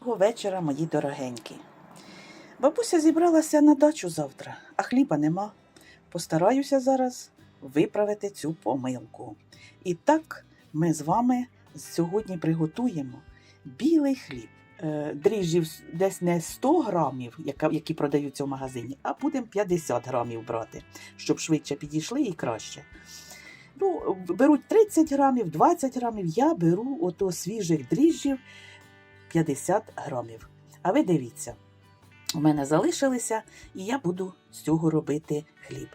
Доброго вечора, мої дорогенькі. Бабуся зібралася на дачу завтра, а хліба нема. Постараюся зараз виправити цю помилку. І так ми з вами сьогодні приготуємо білий хліб. Е, Дріжджів десь не 100 грамів, які продаються в магазині, а будемо 50 грамів брати, щоб швидше підійшли і краще. Ну, беруть 30 грамів, 20 грамів. Я беру ото свіжих дріжджів 50 грамів. А ви дивіться, у мене залишилися, і я буду з цього робити хліб.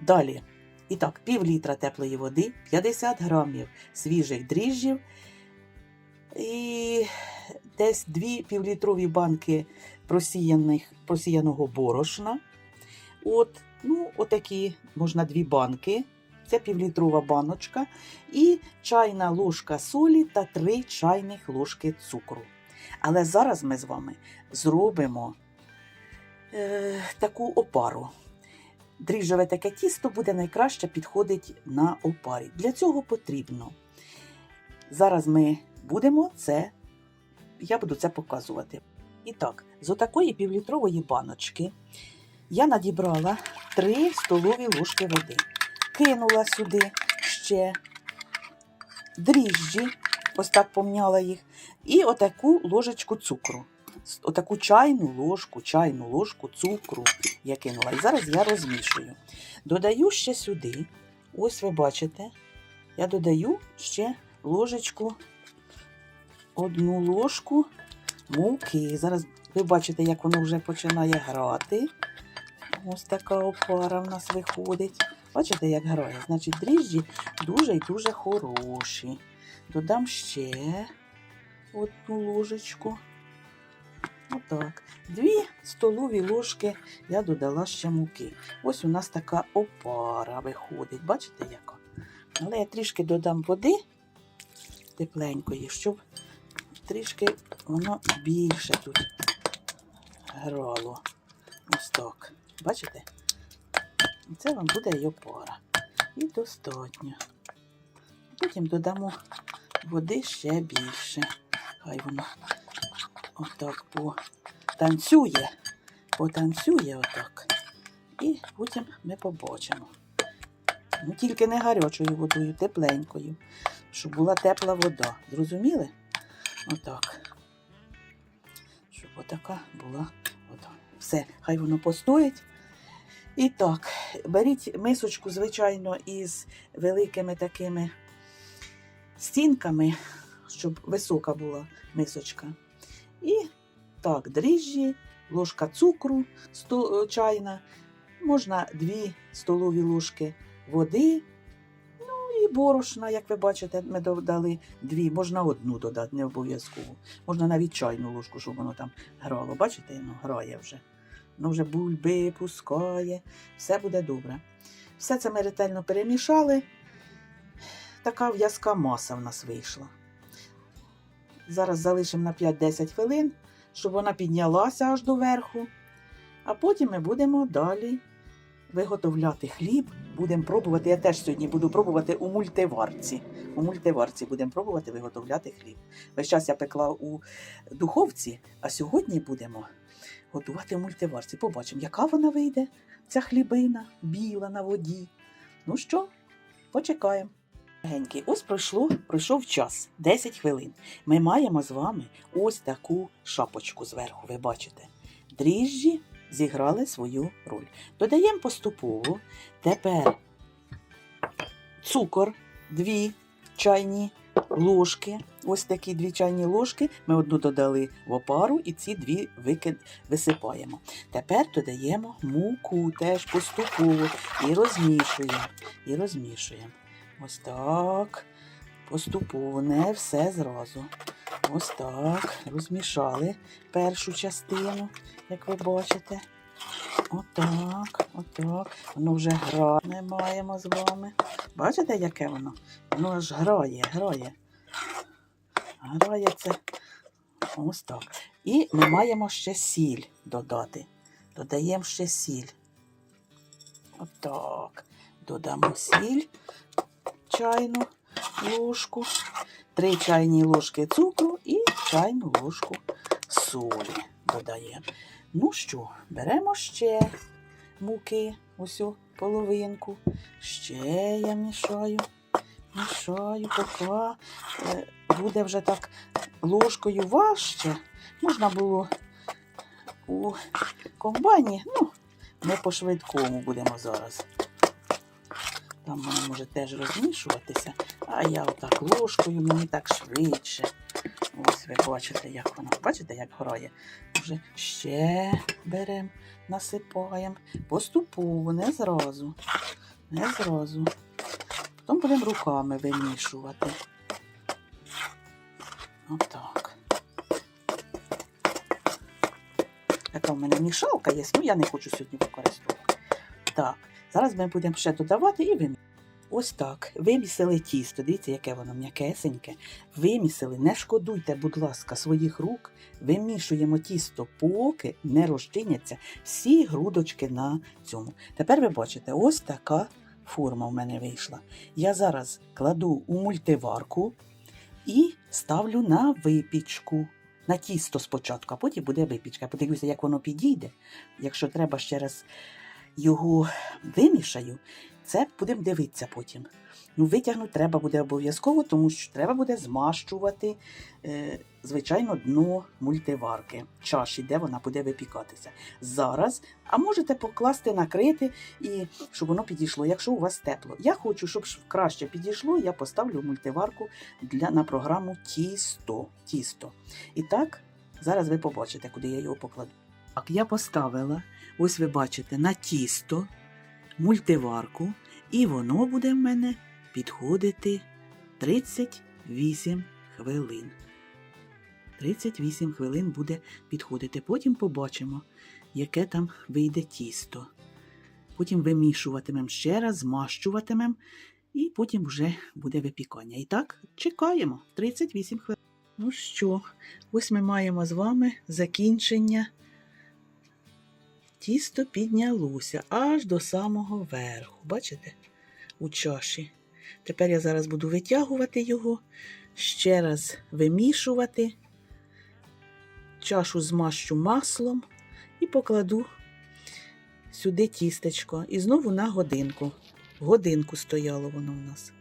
Далі, і так, пів літра теплої води, 50 грамів свіжих дріжджів і десь дві півлітрові банки просіяних, просіяного борошна. От, ну, отакі можна дві банки. Це півлітрова баночка і чайна ложка солі та 3 чайних ложки цукру. Але зараз ми з вами зробимо е, таку опару. Дріжджове таке тісто буде найкраще підходить на опарі. Для цього потрібно. Зараз ми будемо це, я буду це показувати. І так, з отакої півлітрової баночки я надібрала 3 столові ложки води. Кинула сюди ще дріжджі, ось так помняла їх, і отаку ложечку цукру. Отаку чайну ложку, чайну ложку цукру я кинула. І зараз я розмішую. Додаю ще сюди, ось ви бачите, я додаю ще ложечку, одну ложку муки. Зараз ви бачите, як воно вже починає грати. Ось така опара в нас виходить. Бачите, як грає? Значить, дріжджі дуже і дуже хороші. Додам ще одну ложечку. Отак. Дві столові ложки я додала ще муки. Ось у нас така опара виходить. Бачите, яка? Але я трішки додам води тепленької, щоб трішки воно більше тут грало. Ось так. Бачите? І Це вам буде і опара. І достатньо. Потім додамо води ще більше. Хай воно отак потанцює. Потанцює отак. І потім ми побачимо. Ну, тільки не гарячою водою, тепленькою, щоб була тепла вода. Зрозуміли? Отак. Щоб отака була вода. Все, хай воно постоїть. І так, беріть мисочку, звичайно, із великими такими стінками, щоб висока була мисочка. І так, дріжджі, ложка цукру е, чайна, можна 2 столові ложки води. Ну і борошна, як ви бачите, ми додали дві, можна одну додати, не обов'язково. Можна навіть чайну ложку, щоб воно там грало. Бачите, воно грає вже. Воно вже бульби пускає, все буде добре. Все це ми ретельно перемішали. Така в'язка маса в нас вийшла. Зараз залишимо на 5-10 хвилин, щоб вона піднялася аж до верху. А потім ми будемо далі виготовляти хліб. Будемо пробувати. Я теж сьогодні буду пробувати у мультиварці. У мультиварці будемо пробувати виготовляти хліб. Весь час я пекла у духовці, а сьогодні будемо готувати в мультиварці. Побачимо, яка вона вийде, ця хлібина, біла на воді. Ну що, почекаємо. Геньки, ось пройшло, пройшов час, 10 хвилин. Ми маємо з вами ось таку шапочку зверху, ви бачите. Дріжджі зіграли свою роль. Додаємо поступово. Тепер цукор, дві чайні ложки. Ось такі дві чайні ложки. Ми одну додали в опару і ці дві викид висипаємо. Тепер додаємо муку теж поступово і розмішуємо. І розмішуємо. Ось так. Поступово, не все зразу. Ось так. Розмішали першу частину, як ви бачите. Отак, отак. Воно вже грає. Маємо з вами. Бачите, яке воно? Воно аж грає, грає. Грає це. Ось так. І ми маємо ще сіль додати. Додаємо ще сіль. Отак. Додамо сіль чайну ложку, три чайні ложки цукру і чайну ложку солі додаємо. Ну що, беремо ще муки, ось половинку. Ще я мішаю, мішаю, поки е, буде вже так ложкою важче. Можна було у комбайні, ну, ми по швидкому будемо зараз. Там воно може теж розмішуватися, а я отак ложкою, мені так швидше. Ось ви бачите, як воно. Бачите, як грає. Вже ще беремо, насипаємо. Поступово, не зразу. Не зразу. Потім будемо руками вимішувати. Отак. Така в мене мішалка є, ну я не хочу сьогодні використовувати. Так, зараз ми будемо ще додавати і вимішувати. Ось так. Вимісили тісто. Дивіться, яке воно м'якесеньке. Вимісили, не шкодуйте, будь ласка, своїх рук. Вимішуємо тісто, поки не розчиняться всі грудочки на цьому. Тепер ви бачите, ось така форма в мене вийшла. Я зараз кладу у мультиварку і ставлю на випічку. На тісто спочатку, а потім буде випічка. Подивлюся, як воно підійде. Якщо треба ще раз його вимішаю, це будемо дивитися потім. Ну, витягнути треба буде обов'язково, тому що треба буде змащувати, е, звичайно, дно мультиварки, чаші, де вона буде випікатися. Зараз, а можете покласти, накрити, і щоб воно підійшло, якщо у вас тепло. Я хочу, щоб краще підійшло, я поставлю мультиварку для, на програму тісто. тісто. І так, зараз ви побачите, куди я його покладу. Так, я поставила, ось ви бачите, на тісто мультиварку, і воно буде в мене підходити 38 хвилин. 38 хвилин буде підходити. Потім побачимо, яке там вийде тісто. Потім вимішуватимемо ще раз, змащуватимемо, і потім вже буде випікання. І так, чекаємо 38 хвилин. Ну що, ось ми маємо з вами закінчення. Тісто піднялося аж до самого верху. Бачите? У чаші. Тепер я зараз буду витягувати його, ще раз вимішувати. Чашу змащу маслом і покладу сюди тістечко. І знову на годинку. Годинку стояло воно у нас.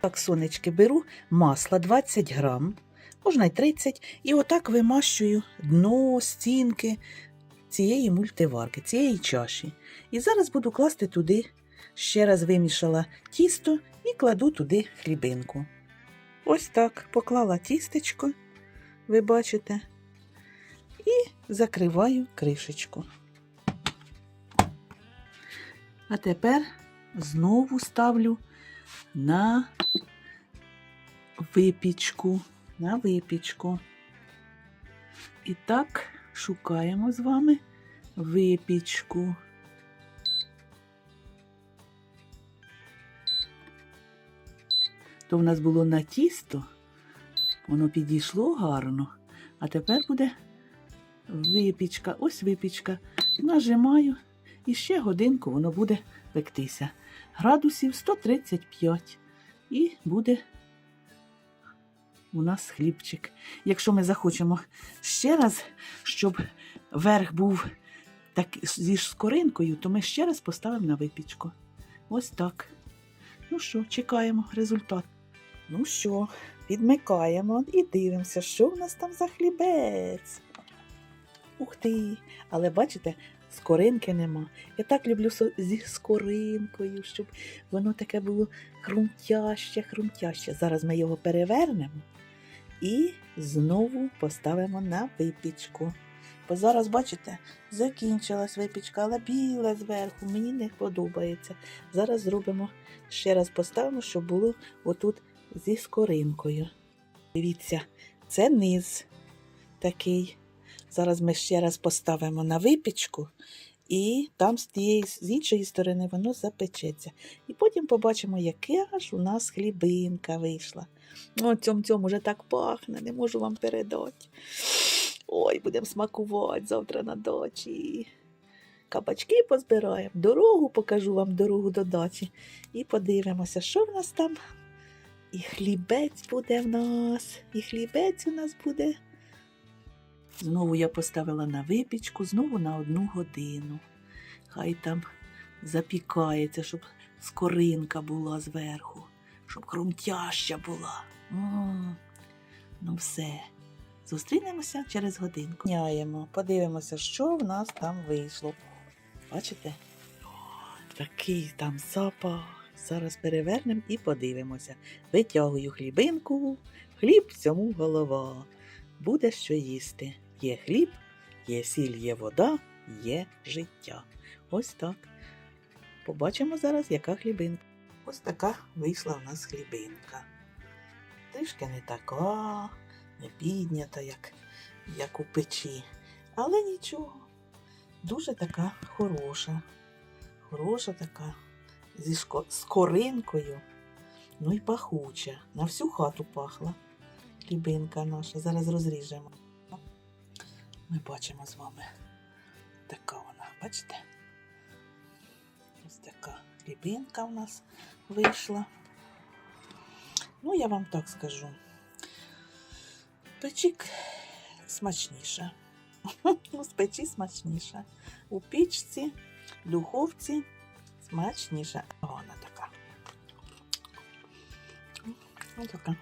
Так, сонечки, беру масло 20 грам, можна й 30, і отак вимащую дно, стінки цієї мультиварки, цієї чаші. І зараз буду класти туди, ще раз вимішала тісто і кладу туди хлібинку. Ось так поклала тістечко, ви бачите, і закриваю кришечку. А тепер знову ставлю на випічку. На випічку. І так шукаємо з вами випічку. То в нас було на тісто, воно підійшло гарно, а тепер буде випічка. Ось випічка. Нажимаю і ще годинку воно буде пектися. Градусів 135. І буде у нас хлібчик. Якщо ми захочемо ще раз, щоб верх був так зі скоринкою, то ми ще раз поставимо на випічку. Ось так. Ну що, чекаємо результат. Ну що, відмикаємо і дивимося, що в нас там за хлібець. Ух ти! Але бачите, скоринки нема. Я так люблю зі скоринкою, щоб воно таке було хрумтяще, хрумтяще. Зараз ми його перевернемо і знову поставимо на випічку. Бо зараз, бачите, закінчилась випічка, але біле зверху, мені не подобається. Зараз зробимо, ще раз поставимо, щоб було отут зі скоринкою. Дивіться, це низ такий. Зараз ми ще раз поставимо на випічку, і там з тієї з іншої сторони воно запечеться. І потім побачимо, яка ж у нас хлібинка вийшла. О, цьом цьом уже так пахне, не можу вам передати. Ой, будемо смакувати завтра на дачі. Кабачки позбираємо, дорогу покажу вам дорогу до дачі. І подивимося, що в нас там. І хлібець буде в нас, і хлібець у нас буде Знову я поставила на випічку, знову на одну годину. Хай там запікається, щоб скоринка була зверху, щоб хрумтяща була. М. Ну все. Зустрінемося через годинку. Няємо, подивимося, що в нас там вийшло. Бачите? Такий там запах. Зараз перевернемо і подивимося. Витягую хлібинку, хліб цьому голова. Буде що їсти. Є хліб, є сіль, є вода, є життя. Ось так. Побачимо зараз, яка хлібинка. Ось така вийшла в нас хлібинка. Трішки не така, не піднята, як, як у печі. Але нічого. Дуже така хороша. Хороша така, зі шко- з коринкою. Ну і пахуча. На всю хату пахла. Хлібинка наша. Зараз розріжемо. Ми бачимо з вами. Така вона, бачите? Ось така хлібинка в нас вийшла. Ну, я вам так скажу. Печік смачніша. З печі смачніша. У пічці, в духовці смачніша. Вона така. Ось така.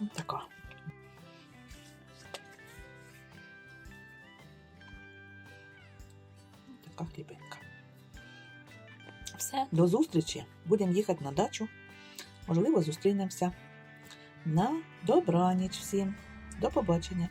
Ось така. Ось така хлібинка. До зустрічі. Будемо їхати на дачу. Можливо, зустрінемося. На добраніч всім. До побачення.